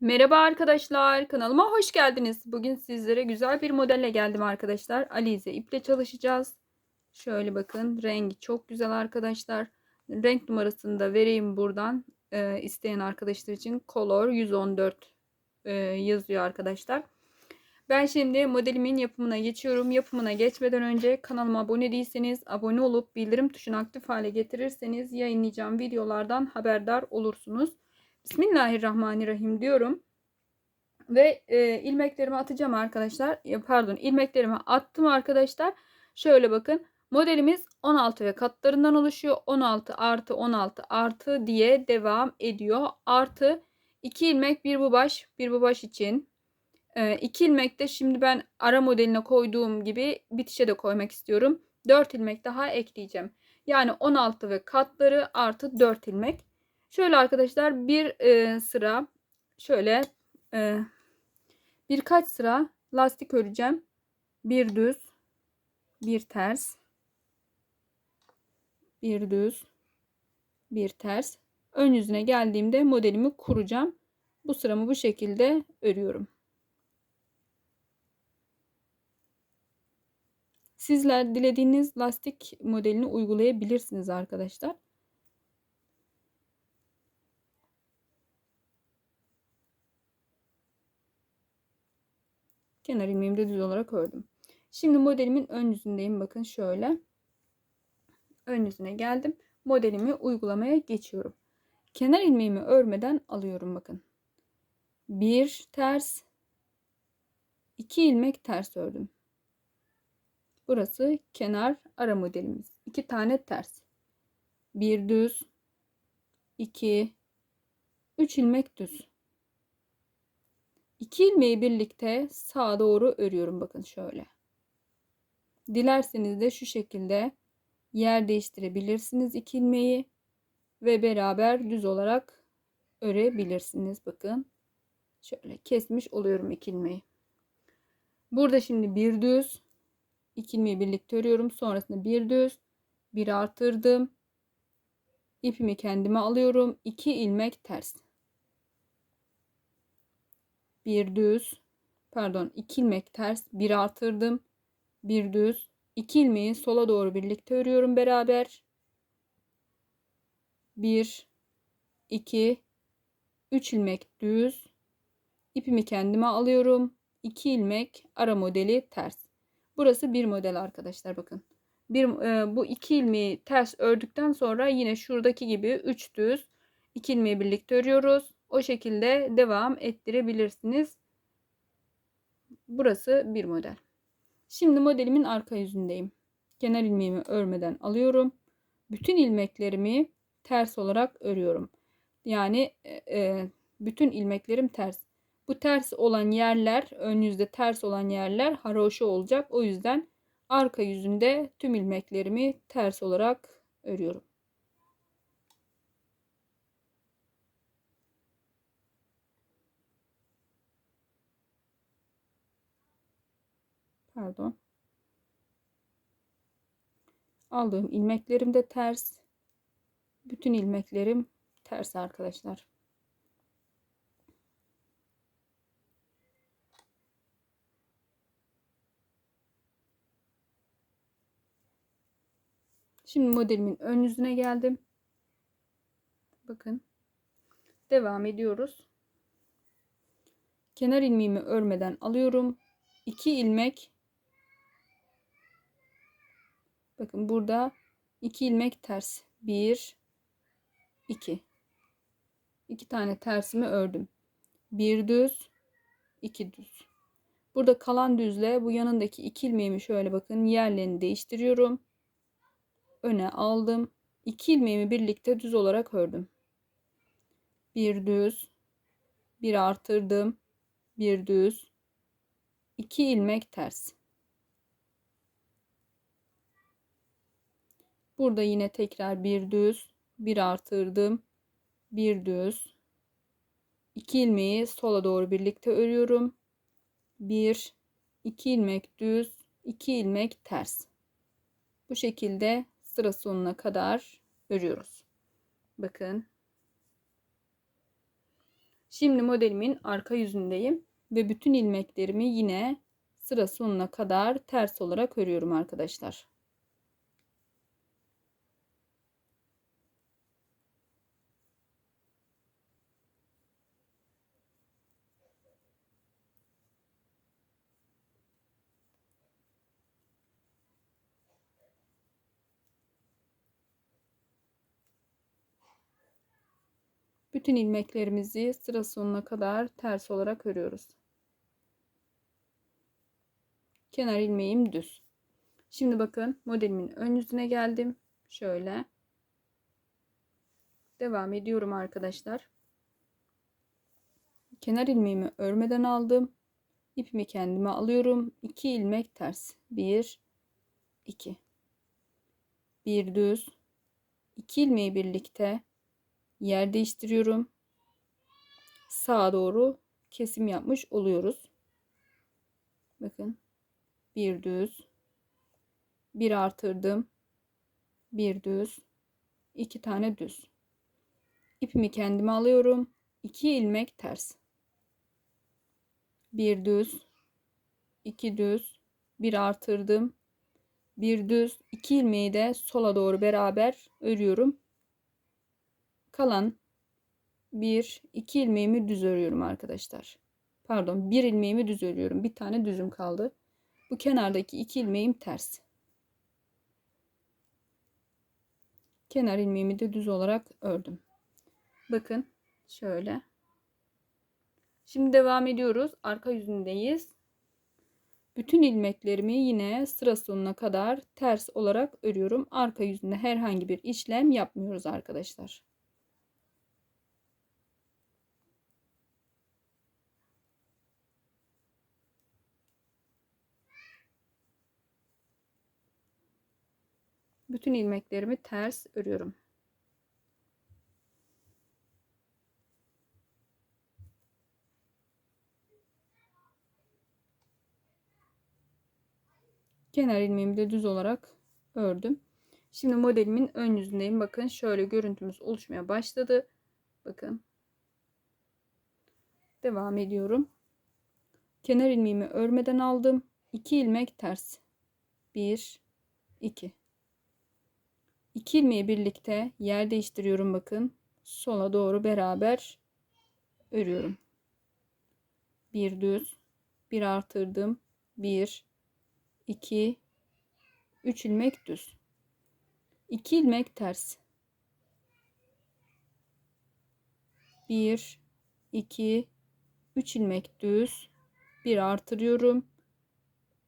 Merhaba arkadaşlar, kanalıma hoş geldiniz. Bugün sizlere güzel bir modelle geldim arkadaşlar. Alize iple çalışacağız. Şöyle bakın, rengi çok güzel arkadaşlar. Renk numarasını da vereyim buradan. Ee, isteyen arkadaşlar için Color 114 e, yazıyor arkadaşlar. Ben şimdi modelimin yapımına geçiyorum. Yapımına geçmeden önce kanalıma abone değilseniz abone olup bildirim tuşunu aktif hale getirirseniz yayınlayacağım videolardan haberdar olursunuz. Bismillahirrahmanirrahim diyorum. Ve e, ilmeklerimi atacağım arkadaşlar. Pardon ilmeklerimi attım arkadaşlar. Şöyle bakın. Modelimiz 16 ve katlarından oluşuyor. 16 artı 16 artı diye devam ediyor. Artı 2 ilmek bir bu baş bir bu baş için. 2 e, ilmek de şimdi ben ara modeline koyduğum gibi bitişe de koymak istiyorum. 4 ilmek daha ekleyeceğim. Yani 16 ve katları artı 4 ilmek. Şöyle arkadaşlar bir e, sıra şöyle e, birkaç sıra lastik öreceğim. Bir düz, bir ters, bir düz, bir ters. Ön yüzüne geldiğimde modelimi kuracağım. Bu sıramı bu şekilde örüyorum. Sizler dilediğiniz lastik modelini uygulayabilirsiniz arkadaşlar. Kenar ilmeğimi de düz olarak ördüm. Şimdi modelimin ön yüzündeyim. Bakın şöyle. Ön yüzüne geldim. Modelimi uygulamaya geçiyorum. Kenar ilmeğimi örmeden alıyorum bakın. Bir ters. iki ilmek ters ördüm. Burası kenar ara modelimiz. İki tane ters. Bir düz. iki, üç ilmek düz. İki ilmeği birlikte sağa doğru örüyorum bakın şöyle. Dilerseniz de şu şekilde yer değiştirebilirsiniz iki ilmeği ve beraber düz olarak örebilirsiniz bakın. Şöyle kesmiş oluyorum iki ilmeği. Burada şimdi bir düz iki ilmeği birlikte örüyorum. Sonrasında bir düz bir artırdım. İpimi kendime alıyorum. 2 ilmek ters bir düz. Pardon iki ilmek ters. Bir artırdım. Bir düz. İki ilmeği sola doğru birlikte örüyorum beraber. Bir iki üç ilmek düz. İpimi kendime alıyorum. 2 ilmek ara modeli ters. Burası bir model arkadaşlar bakın. Bir e, bu iki ilmeği ters ördükten sonra yine şuradaki gibi 3 düz 2 ilmeği birlikte örüyoruz o şekilde devam ettirebilirsiniz. Burası bir model. Şimdi modelimin arka yüzündeyim. Kenar ilmeğimi örmeden alıyorum. Bütün ilmeklerimi ters olarak örüyorum. Yani e, e bütün ilmeklerim ters. Bu ters olan yerler, ön yüzde ters olan yerler haroşa olacak. O yüzden arka yüzünde tüm ilmeklerimi ters olarak örüyorum. Pardon aldığım ilmeklerim de ters bütün ilmeklerim ters arkadaşlar Şimdi modelimin ön yüzüne geldim. Bakın. Devam ediyoruz. Kenar ilmeğimi örmeden alıyorum. 2 ilmek Bakın burada iki ilmek ters. Bir, iki. İki tane tersimi ördüm. Bir düz, iki düz. Burada kalan düzle bu yanındaki iki ilmeğimi şöyle bakın yerlerini değiştiriyorum. Öne aldım. İki ilmeğimi birlikte düz olarak ördüm. Bir düz, bir artırdım, bir düz, iki ilmek ters. Burada yine tekrar bir düz, bir artırdım, bir düz. iki ilmeği sola doğru birlikte örüyorum. Bir, iki ilmek düz, iki ilmek ters. Bu şekilde sıra sonuna kadar örüyoruz. Bakın. Şimdi modelimin arka yüzündeyim ve bütün ilmeklerimi yine sıra sonuna kadar ters olarak örüyorum arkadaşlar. Bütün ilmeklerimizi sıra sonuna kadar ters olarak örüyoruz. Kenar ilmeğim düz. Şimdi bakın modelimin ön yüzüne geldim. Şöyle. Devam ediyorum arkadaşlar. Kenar ilmeğimi örmeden aldım. İpimi kendime alıyorum. 2 ilmek ters. 1 2 1 düz 2 ilmeği birlikte yer değiştiriyorum. Sağa doğru kesim yapmış oluyoruz. Bakın. Bir düz. Bir artırdım. Bir düz. iki tane düz. İpimi kendime alıyorum. 2 ilmek ters. Bir düz. iki düz. Bir artırdım. Bir düz. iki ilmeği de sola doğru beraber örüyorum kalan bir iki ilmeğimi düz örüyorum arkadaşlar. Pardon bir ilmeğimi düz örüyorum. Bir tane düzüm kaldı. Bu kenardaki iki ilmeğim ters. Kenar ilmeğimi de düz olarak ördüm. Bakın şöyle. Şimdi devam ediyoruz. Arka yüzündeyiz. Bütün ilmeklerimi yine sıra sonuna kadar ters olarak örüyorum. Arka yüzünde herhangi bir işlem yapmıyoruz arkadaşlar. Bütün ilmeklerimi ters örüyorum. Kenar ilmeğimi de düz olarak ördüm. Şimdi modelimin ön yüzündeyim. Bakın şöyle görüntümüz oluşmaya başladı. Bakın. Devam ediyorum. Kenar ilmeğimi örmeden aldım. 2 ilmek ters. 1 2 İki ilmeği birlikte yer değiştiriyorum bakın. Sola doğru beraber örüyorum. Bir düz, bir artırdım. Bir, iki, üç ilmek düz. İki ilmek ters. Bir, iki, üç ilmek düz. Bir artırıyorum.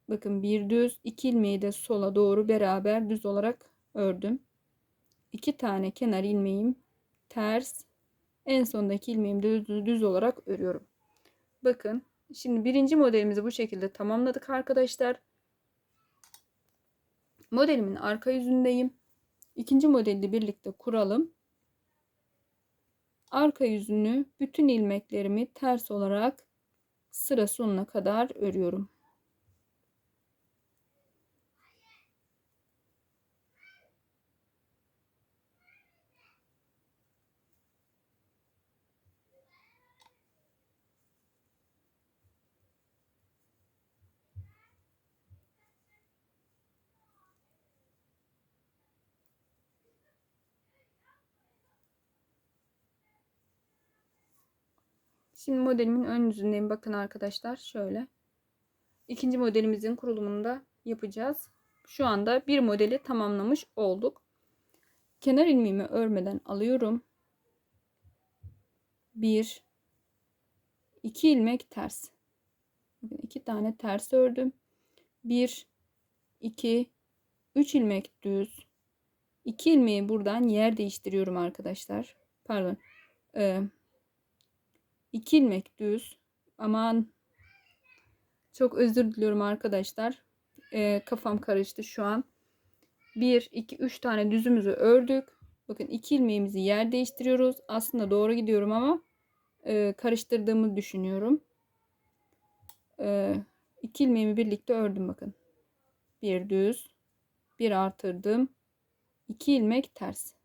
Bakın bir düz, iki ilmeği de sola doğru beraber düz olarak ördüm iki tane kenar ilmeğim ters en sondaki ilmeğimi de düz, düz olarak örüyorum. Bakın şimdi birinci modelimizi bu şekilde tamamladık arkadaşlar. Modelimin arka yüzündeyim. İkinci modeli birlikte kuralım. Arka yüzünü bütün ilmeklerimi ters olarak sıra sonuna kadar örüyorum. Şimdi modelimin ön yüzündeyim. Bakın arkadaşlar şöyle. İkinci modelimizin kurulumunu da yapacağız. Şu anda bir modeli tamamlamış olduk. Kenar ilmeğimi örmeden alıyorum. Bir, iki ilmek ters. Bakın iki tane ters ördüm. Bir, iki, üç ilmek düz. İki ilmeği buradan yer değiştiriyorum arkadaşlar. Pardon. Ee, 2 ilmek düz. Aman çok özür diliyorum arkadaşlar. Ee, kafam karıştı şu an. 1, 2, 3 tane düzümüzü ördük. Bakın 2 ilmeğimizi yer değiştiriyoruz. Aslında doğru gidiyorum ama e, karıştırdığımı düşünüyorum. E, iki ilmeğimi birlikte ördüm bakın. Bir düz. Bir artırdım. 2 ilmek ters.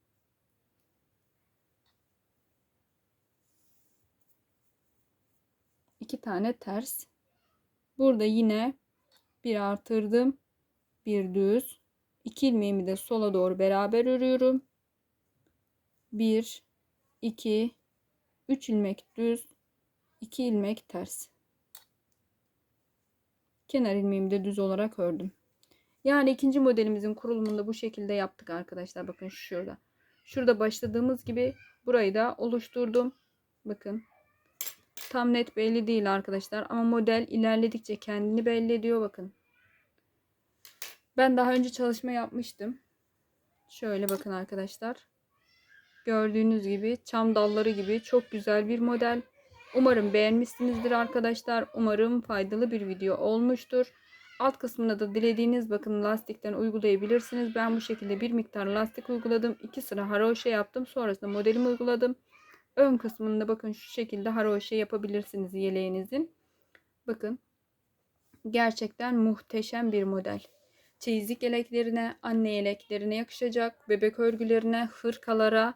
İki tane ters. Burada yine bir artırdım. Bir düz. İki ilmeğimi de sola doğru beraber örüyorum. 1 2 3 ilmek düz 2 ilmek ters kenar ilmeğimi de düz olarak ördüm yani ikinci modelimizin kurulumunda bu şekilde yaptık arkadaşlar bakın şurada şurada başladığımız gibi burayı da oluşturdum bakın tam net belli değil arkadaşlar ama model ilerledikçe kendini belli ediyor bakın ben daha önce çalışma yapmıştım şöyle bakın arkadaşlar Gördüğünüz gibi çam dalları gibi çok güzel bir model. Umarım beğenmişsinizdir arkadaşlar. Umarım faydalı bir video olmuştur. Alt kısmına da dilediğiniz bakın lastikten uygulayabilirsiniz. Ben bu şekilde bir miktar lastik uyguladım. 2 sıra haroşa yaptım. Sonrasında modelimi uyguladım. Ön kısmında bakın şu şekilde haroşa yapabilirsiniz yeleğinizin. Bakın gerçekten muhteşem bir model. Çeyizlik yeleklerine, anne yeleklerine yakışacak, bebek örgülerine, hırkalara,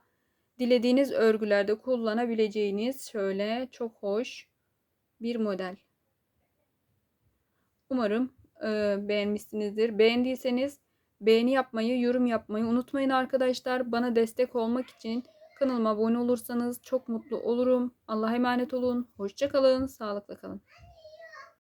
dilediğiniz örgülerde kullanabileceğiniz şöyle çok hoş bir model. Umarım e, beğenmişsinizdir. Beğendiyseniz beğeni yapmayı, yorum yapmayı unutmayın arkadaşlar. Bana destek olmak için kanalıma abone olursanız çok mutlu olurum. Allah'a emanet olun. Hoşçakalın. Sağlıkla kalın.